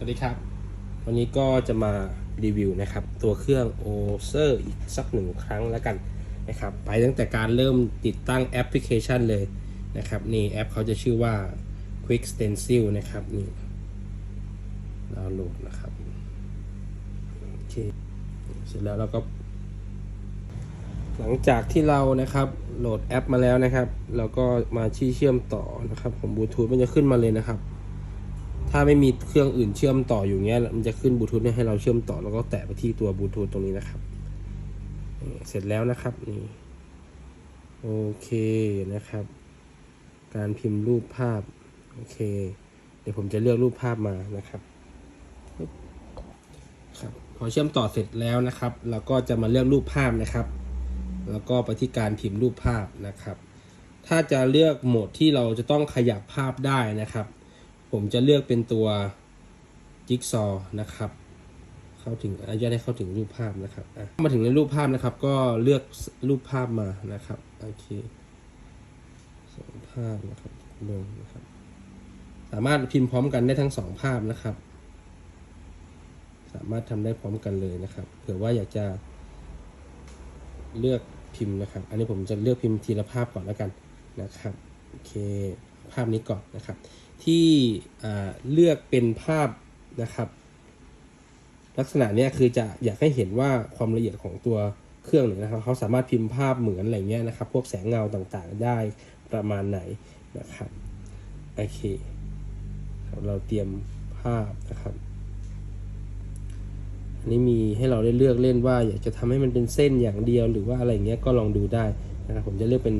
สวัสดีครับ วันนี้ก็จะมารีวิวนะครับ ตัวเครื่อง o s e r อีกสักหนึ่งครั้งแล้วกันนะครับ ไปตั้งแต่การเริ่มติดตั้งแอปพลิเคชันเลยนะครับ นี่แอปเขาจะชื่อว่า Quick Stencil นะครับ นี่ดาวน์โหลดนะครับ โอเค เสร็จแล้วเราก็ หลังจากที่เรานะครับโหลดแอปมาแล้วนะครับ เราก็มาชี้เชื่อมต่อนะครับ ผมบลูทูธมันจะขึ้นมาเลยนะครับ ถ้าไม่มีเครื่องอื่นเชื่อมต่ออยู่เงี้ย มันจะขึ้นบลูทูธให้เราเชื่อมต่อแล้วก็แตะไปที่ตัวบลูทูธตรงนี้นะครับเสร็จแล้วนะครับนี่โอเคนะครับ การพิมพ์รูปภาพโอเค เดี๋ยวผมจะเลือกรูปภาพมานะครับครับพอเชื่อมต่อเสร็จแล้วนะครับ เราก็จะมาเลือกรูปภาพนะครับ แล้วก็ไปที่การพิมพ์รูปภาพนะครับ ถ้าจะเลือกโหมดที่เราจะต้องขยับภาพได้นะครับ ผมจะเลือกเป็นตัวจิ๊กซอว์นะครับ เข้าถึงอนุญาตให้เข้าถึงรูปภาพนะครับอะมาถึงในรูปภาพนะครับ ก็เลือกรูปภาพมานะครับโอเคสองภาพนะครับลงนะครับ สามารถพิมพ์พร้อมกันได้ทั้งสองภาพนะครับ สามารถทำได้พร้อมกันเลยนะครับ เผื่อว่าอยากจะเลือกพิมพ์นะครับ อันนี้ผมจะเลือกพิมพ์ทีละภาพก่อนแล้วกันนะครับ โอเค ภาพนี้ก่อนนะครับ ที่เลือกเป็นภาพนะครับ ลักษณะเนี้ยคือจะอยากให้เห็นว่าความละเอียดของตัวเครื่องเนี่ยนะครับเขาสามารถพิมพ์ภาพเหมือนอะไรเงี้ยนะครับ พวกแสงเงาต่างๆได้ประมาณไหนนะครับโอเคเราเตรียมภาพนะครับอันนี้มีให้เราได้เลือกเล่นว่า อยากจะทำให้มันเป็นเส้นอย่างเดียวหรือว่าอะไรเงี้ยก็ลองดูได้นะครับผมจะเลือกเป็น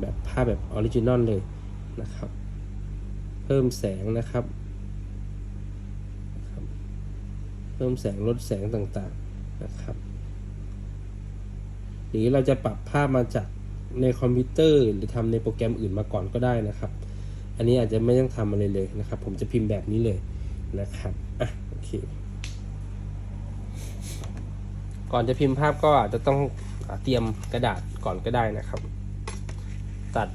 แบบภาพแบบออริจินอลเลยนะครับ เพิ่มแสงนะครับ เพิ่มแสงลดแสงต่างๆนะครับ หรือเราจะปรับภาพมาจากในคอมพิวเตอร์ หรือทำในโปรแกรมอื่นมาก่อนก็ได้นะครับ อันนี้อาจจะไม่ต้องทำอะไรเลยนะครับ ผมจะพิมพ์แบบนี้เลยนะครับอะโอเคก่อนจะพิมพ์ภาพก็อาจจะต้องเตรียมกระดาษก่อนก็ได้นะครับ ตัด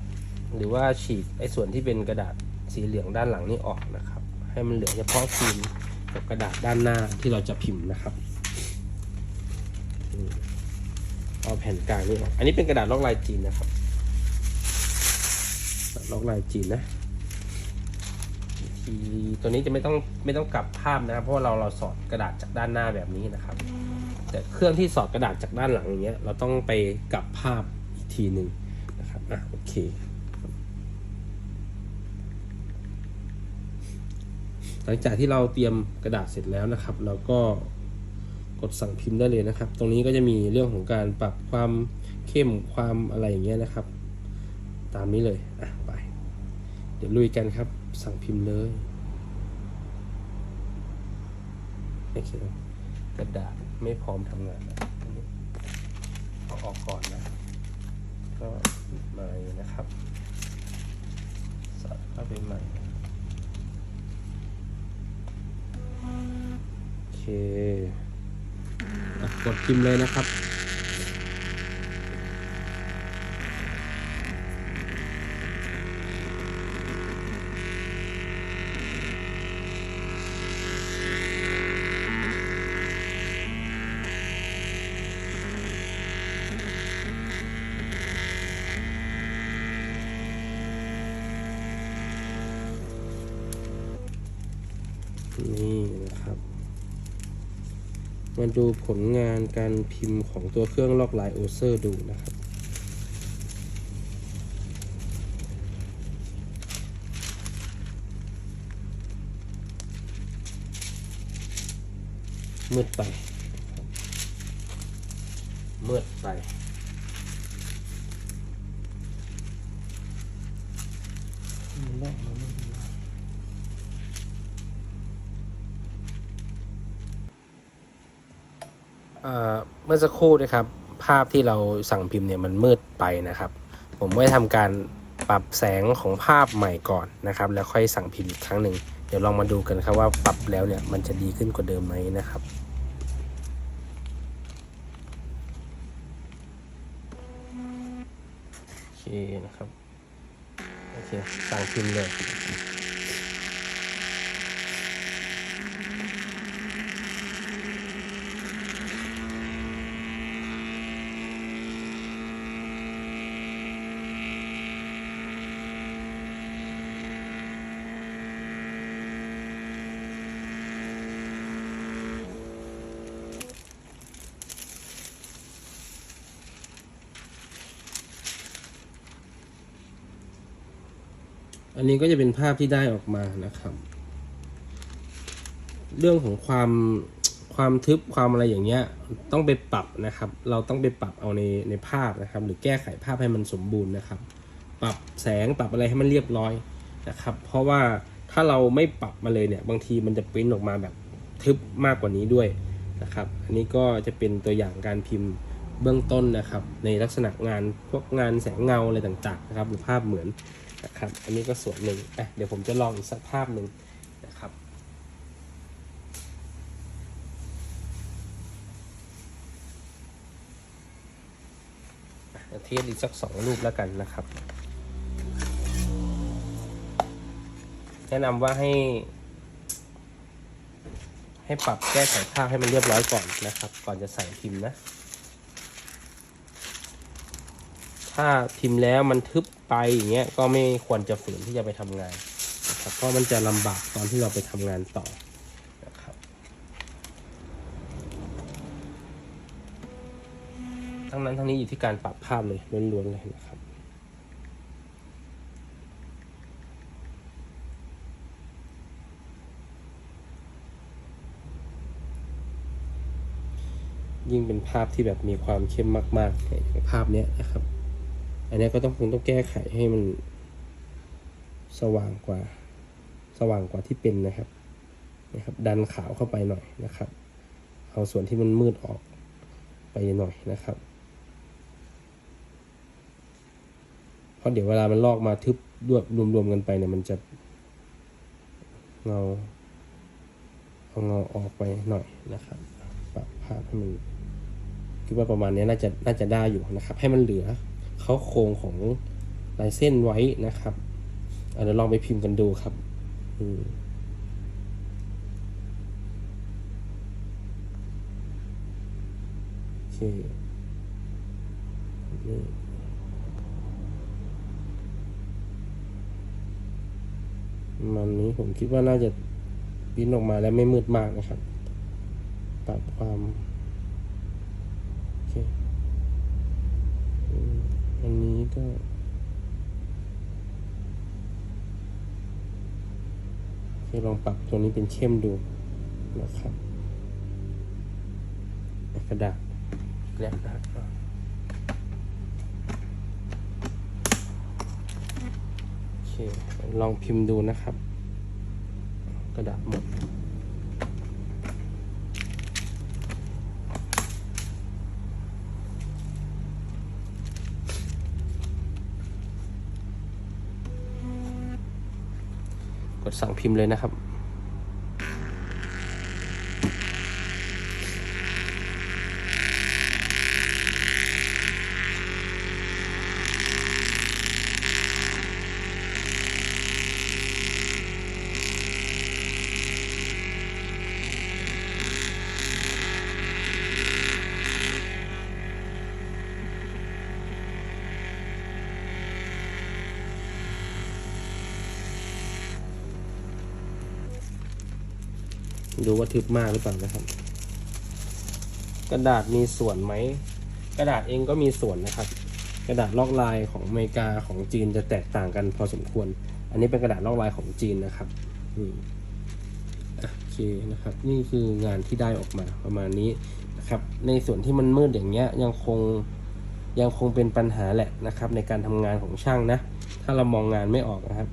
หรือว่าฉีกไอ้ส่วนที่เป็นกระดาษ สีเหลืองด้านหลังนี่ออกนะครับ ให้มันเหลือเฉพาะฟิล์มกับกระดาษด้านหน้าที่เราจะพิมพ์นะครับเอาแผ่นกลางนี่ออกอันนี้เป็นกระดาษลอกลายจีนนะครับลอกลายจีนนะทีตัวนี้จะไม่ต้องไม่ต้องกลับภาพนะครับเพราะเราเราสอดกระดาษจากด้านหน้าแบบนี้นะครับ แต่เครื่องที่สอดกระดาษจากด้านหลังอย่างเงี้ยเราต้องไปกลับภาพอีกทีหนึ่งนะครับอะโอเค หลังจากที่เราเตรียมกระดาษเสร็จแล้วนะครับเราก็กดสั่งพิมพ์ได้เลยนะครับ ตรงนี้ก็จะมีเรื่องของการปรับความเข้มความอะไรอย่างเงี้ยนะครับ ตามนี้เลยอะไป เดี๋ยวลุยกันครับ สั่งพิมพ์เลยโอเคกระดาษไม่พร้อมทำงานนะเอาออกก่อนนะ ก็ใหม่นะครับสอดเข้าไปใหม่ อะกดพิมพ์เลยนะครับ มาดูผลงานการพิมพ์ของตัวเครื่องลอกลายโอเซอร์ดูนะครับมืดไป มืดไป มันไม่ดี เมื่อสักครู่นะครับ ภาพที่เราสั่งพิมพ์เนี่ยมันมืดไปนะครับ ผมได้ทำการปรับแสงของภาพใหม่ก่อนนะครับ แล้วค่อยสั่งพิมพ์อีกครั้งหนึ่งเดี๋ยวลองมาดูกันครับว่าปรับแล้วเนี่ยมันจะดีขึ้นกว่าเดิมไหมนะครับโอเคนะครับโอเคสั่งพิมพ์เลย อันนี้ก็จะเป็นภาพที่ได้ออกมานะครับ เรื่องของความความทึบความอะไรอย่างเงี้ยต้องไปปรับนะครับ เราต้องไปปรับเอาในในภาพนะครับ หรือแก้ไขภาพให้มันสมบูรณ์นะครับ ปรับแสงปรับอะไรให้มันเรียบร้อยนะครับ เพราะว่าถ้าเราไม่ปรับมาเลยเนี่ยบางทีมันจะปริ้นออกมาแบบทึบมากกว่านี้ด้วยนะครับ อันนี้ก็จะเป็นตัวอย่างการพิมพ์เบื้องต้นนะครับ ในลักษณะงานพวกงานแสงเงาอะไรต่างๆนะครับหรือภาพเหมือน นะครับ อันนี้ก็ส่วนหนึ่งอะเดี๋ยวผมจะลองอีกสักภาพหนึ่งนะครับเทสอีกสักสองรูปแล้วกันนะครับ แนะนำว่าให้ ให้ปรับแก้ไขภาพให้มันเรียบร้อยก่อนนะครับ ก่อนจะใส่พิมพ์นะ ถ้าพิมพ์แล้วมันทึบ ไปอย่างเงี้ยก็ไม่ควรจะฝืนที่จะไปทำงานนะครับเพราะมันจะลำบากตอนที่เราไปทำงานต่อนะครับทั้งนั้นทั้งนี้อยู่ที่การปรับภาพเลยล้วนๆเลยนะครับยิ่งเป็นภาพที่แบบมีความเข้มมากๆในภาพเนี้ยนะครับ อันนี้ก็ต้องคงต้องแก้ไขให้มัน สว่างกว่า สว่างกว่าที่เป็นนะครับ นะครับ ดันขาวเข้าไปหน่อยนะครับ เอาส่วนที่มันมืดออกไปหน่อยนะครับเพราะเดี๋ยวเวลามันลอกมาทึบด้วยรวมๆกันไปเนี่ยมันจะเงาเอาเงาออกไปหน่อยนะครับปรับภาพให้มันคิดว่าประมาณนี้น่าจะน่าจะได้อยู่นะครับ ให้มันเหลือ เขาโครงของลายเส้นไว้นะครับเดี๋ยวลองไปพิมพ์กันดูครับอืมโอเคมันนี้ผมคิดว่าน่าจะปริ้นออกมาแล้วไม่มืดมากนะครับ ปรับความ โอเค มอันนี้ก็โอเคลองปรับตัวนี้เป็นเข้มดูนะครับกระดาษแกลบนะครับโอเค ลองพิมพ์ดูนะครับ กระดาษหมด สั่งพิมพ์เลยนะครับ ดูว่าทึบมากหรือเปล่านะครับ กระดาษมีส่วนไหม กระดาษเองก็มีส่วนนะครับ กระดาษลอกลายของอเมริกาของจีนจะแตกต่างกันพอสมควร อันนี้เป็นกระดาษลอกลายของจีนนะครับอืมโอเคนะครับ นี่คืองานที่ได้ออกมาประมาณนี้นะครับ ในส่วนที่มันมืดอย่างเงี้ยยังคงยังคงเป็นปัญหาแหละนะครับ ในการทำงานของช่างนะ ถ้าเรามองงานไม่ออกนะครับ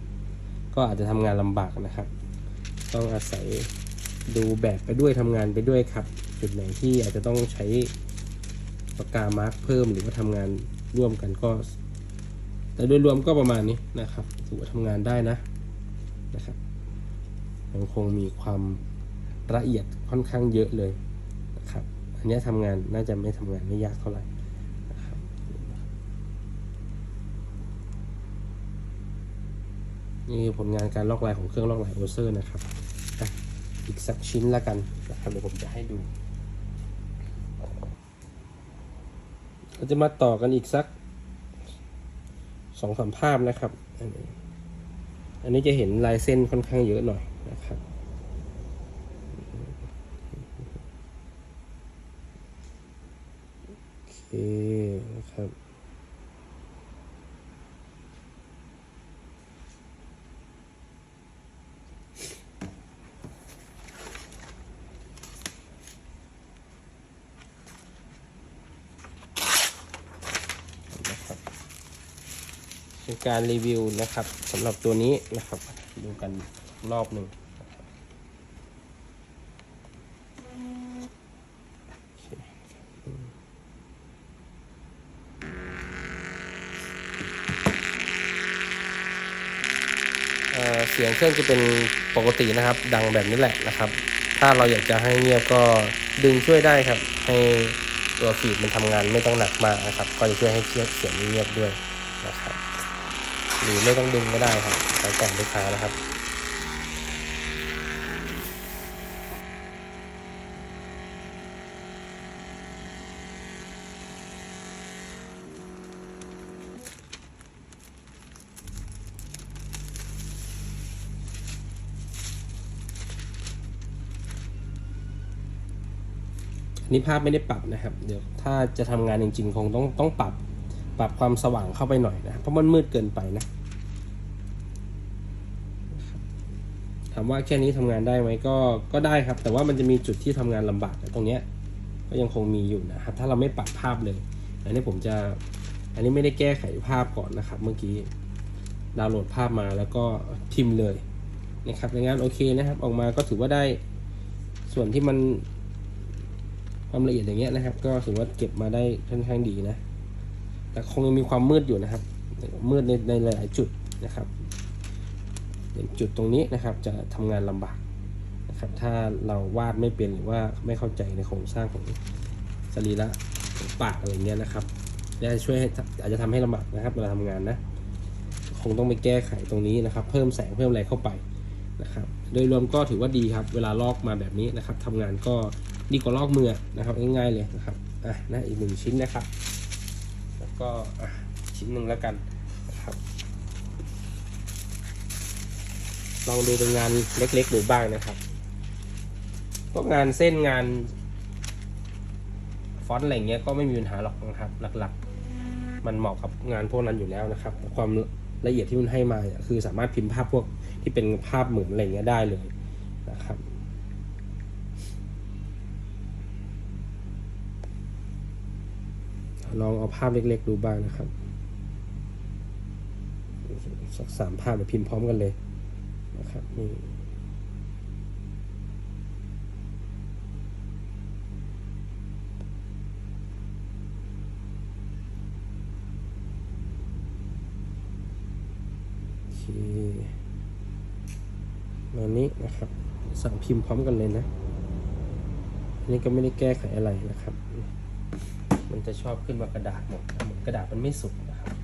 ก็อาจจะทำงานลำบากนะครับ ต้องอาศัย ดูแบบไปด้วยทำงานไปด้วยครับ จุดไหนที่อาจจะต้องใช้ปากกามาร์กเพิ่มหรือว่าทำงานร่วมกันก็ แต่โดยรวมก็ประมาณนี้นะครับถือว่าทำงานได้นะนะครับยังคงมีความละเอียดค่อนข้างเยอะเลยนะครับ อันนี้ทำงานน่าจะไม่ทำงานไม่ยากเท่าไหร่นี่ผลงานการลอกลายของเครื่องลอกลายโอเซอร์นะครับ อีกสักชิ้นละกันนะครับเดี๋ยวผมจะให้ดู เราจะมาต่อกันอีกสักสองสามภาพนะครับ อันนี้อันนี้จะเห็นลายเส้นค่อนข้างเยอะหน่อยนะครับโอเคนะครับ เป็น การรีวิวนะครับสำหรับตัวนี้นะครับ ดูกันรอบหนึ่งเสียงเครื่องจะเป็นปกตินะครับ ดังแบบนี้แหละนะครับ ถ้าเราอยากจะให้เงียบก็ดึงช่วยได้ครับ ให้ตัวฟีดมันทำงานไม่ต้องหนักมากนะครับ ก็จะช่วยให้เสียงเงียบด้วย หรือไม่ต้องดึงก็ได้ครับแล้วแต่ลูกค้านะครับนนี้ภาพไม่ได้ปรับนะครับ เดี๋ยวถ้าจะทำงานจริงๆ คงต้องต้องปรับ ปรับความสว่างเข้าไปหน่อยนะ เพราะมันมืดเกินไปนะ ถามว่าแค่นี้ทำงานได้ไหมก็ก็ได้ครับ แต่ว่ามันจะมีจุดที่ทำงานลำบากตรงเนี้ยก็ยังคงมีอยู่นะครับ ถ้าเราไม่ปรับภาพเลย อันนี้ผมจะ อันนี้ไม่ได้แก้ไขภาพก่อนนะครับ เมื่อกี้ดาวน์โหลดภาพมาแล้วก็พิมพ์เลยนะครับในงานโอเคนะครับ ออกมาก็ถือว่าได้ส่วนที่มันความละเอียดอย่างเงี้ยนะครับ ก็ถือว่าเก็บมาได้ค่อนข้างดีนะ แต่คงยังมีความมืดอยู่นะครับ มืดในในหลาย ๆ จุดนะครับอย่างจุดตรงนี้นะครับจะทำงานลำบากนะครับ ถ้าเราวาดไม่เป็นหรือว่าไม่เข้าใจในโครงสร้างของสรีระปากอะไรเงี้ยนะครับจะช่วยอาจจะทำให้ลำบากนะครับเวลาทำงานนะ คงต้องไปแก้ไขตรงนี้นะครับ เพิ่มแสงเพิ่มอะไรเข้าไปนะครับ โดยรวมก็ถือว่าดีครับ เวลาลอกมาแบบนี้นะครับทำงานก็ดีกว่าลอกมือนะครับง่ายๆเลยนะครับอะนะอีกหนึ่งชิ้นนะครับ ก็ชิ้นหนึ่งแล้วกันนะครับลองดูเป็นงานเล็กๆดูบ้างนะครับพวกงานเส้นงานฟอนต์อะไรเงี้ยก็ไม่มีปัญหาหรอกนะครับ หลักๆ มันเหมาะกับงานพวกนั้นอยู่แล้วนะครับ ความละเอียดที่มันให้มาคือสามารถพิมพ์ภาพพวกที่เป็นภาพเหมือนอะไรเงี้ยได้เลยนะครับ ลองเอาภาพเล็ก ๆ ดูบ้างนะครับ สักสามภาพเดี๋ยวพิมพ์พร้อมกันเลยนะครับนี่โอเคมานี้นะครับสั่งพิมพ์พร้อมกันเลยนะนนี้ก็ไม่ได้แก้ไขอะไรนะครับ มันจะชอบขึ้นมากระดาษหมดเหมือนกระดาษมันไม่สุกนะครับ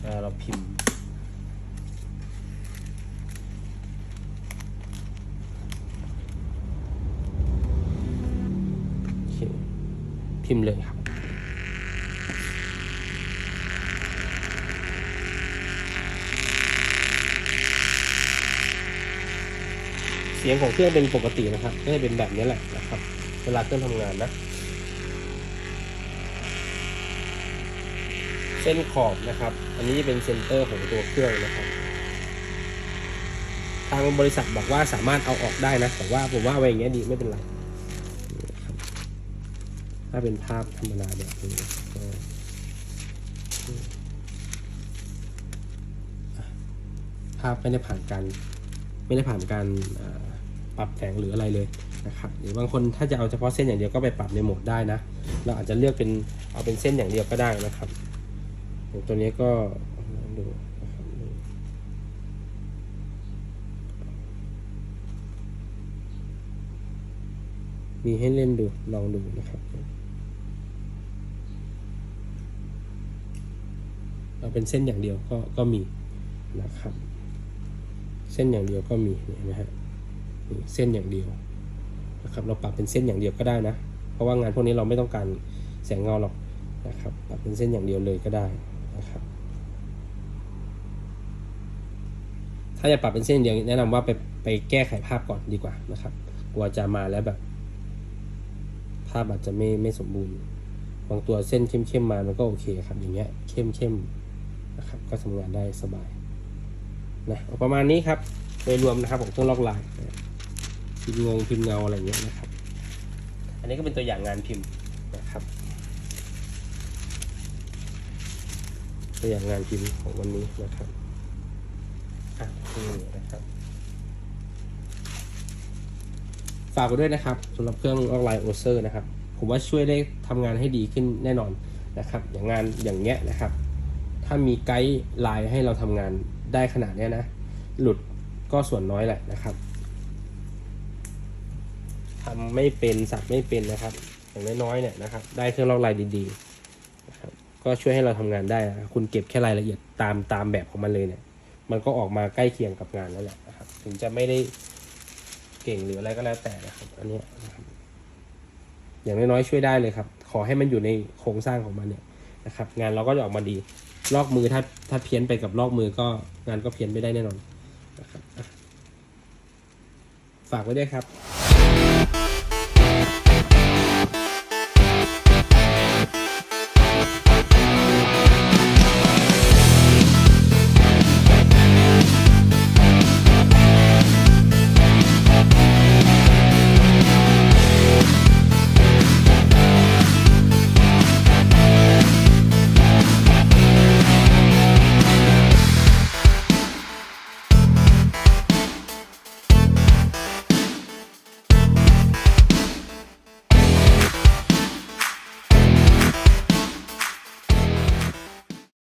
เวลาเราพิมพ์พิมพ์เลยครับเสียงของเครื่องเป็นปกตินะครับก็จะเป็นแบบนี้แหละนะครับ เวลาเครื่องทำงานนะ เส้นขอบนะครับ อันนี้เป็นเซนเตอร์ของตัวเครื่องนะครับ ทางบริษัทบอกว่าสามารถเอาออกได้นะ แต่ว่าผมว่าไว้อย่างเงี้ยดีไม่เป็นไร ถ้าเป็นภาพธรรมดาแบบนี้ภาพไม่ได้ผ่านการไม่ได้ผ่านการปรับแต่งหรืออะไรเลยนะครับหรือบางคนถ้าจะเอาเฉพาะเส้นอย่างเดียวก็ไปปรับในโหมดได้นะ เราอาจจะเลือกเป็นเอาเป็นเส้นอย่างเดียวก็ได้นะครับ ตัวนี้ก็ดูมีให้เล่นดู ลองดูนะครับ เอาเป็นเส้นอย่างเดียวก็ก็มีนะครับ เส้นอย่างเดียวก็มีเห็นไหมฮะเส้นอย่างเดียวนะครับ เราปรับเป็นเส้นอย่างเดียวก็ได้นะ เพราะว่างานพวกนี้เราไม่ต้องการแสงเงาหรอกนะครับ ปรับเป็นเส้นอย่างเดียวเลยก็ได้ ถ้าจะปรับเป็นเส้นเดียวแนะนำว่าไปไปแก้ไขภาพก่อนดีกว่านะครับ กลัวจะมาแล้วแบบ ภาพอาจจะไม่ไม่สมบูรณ์ บางตัวเส้นเข้มๆมามันก็โอเคครับ อย่างเงี้ยเข้มๆนะครับ ก็ทำงานได้สบายนะประมาณนี้ครับโดยรวมนะครับของเครื่องลอกลายพิมพ์งงพิมพ์เงาอะไรเงี้ยนะครับ อันนี้ก็เป็นตัวอย่างงานพิมพ์นะครับ ตัวอย่างงานพิมพ์ของวันนี้นะครับ นะครับ ฝากไว้ด้วยนะครับสำหรับเครื่องออนไลน์โอเซอร์นะครับ ผมว่าช่วยได้ทำงานให้ดีขึ้นแน่นอนนะครับ อย่างงานอย่างเงี้ยนะครับ ถ้ามีไกด์ไลน์ให้เราทำงานได้ขนาดเนี้ยนะ หลุดก็ส่วนน้อยแหละนะครับทำไม่เป็นสับไม่เป็นนะครับอย่างน้อยๆเนี่ยนะครับ ได้เครื่องลอกลายดีๆนะครับก็ช่วยให้เราทำงานได้นะคุณเก็บแค่รายละเอียดตามตามแบบของมันเลยเนี่ย มันก็ออกมาใกล้เคียงกับงานแล้วแหละนะครับ ถึงจะไม่ได้เก่งหรืออะไรก็แล้วแต่นะครับ อันนี้นะครับอย่างน้อยๆช่วยได้เลยครับ ขอให้มันอยู่ในโครงสร้างของมันเนี่ยนะครับ งานเราก็จะออกมาดี ลอกมือถ้าถ้าเพี้ยนไปกับลอกมือก็งานก็เพี้ยนไม่ได้แน่นอนนะครับฝากไว้ด้วยครับ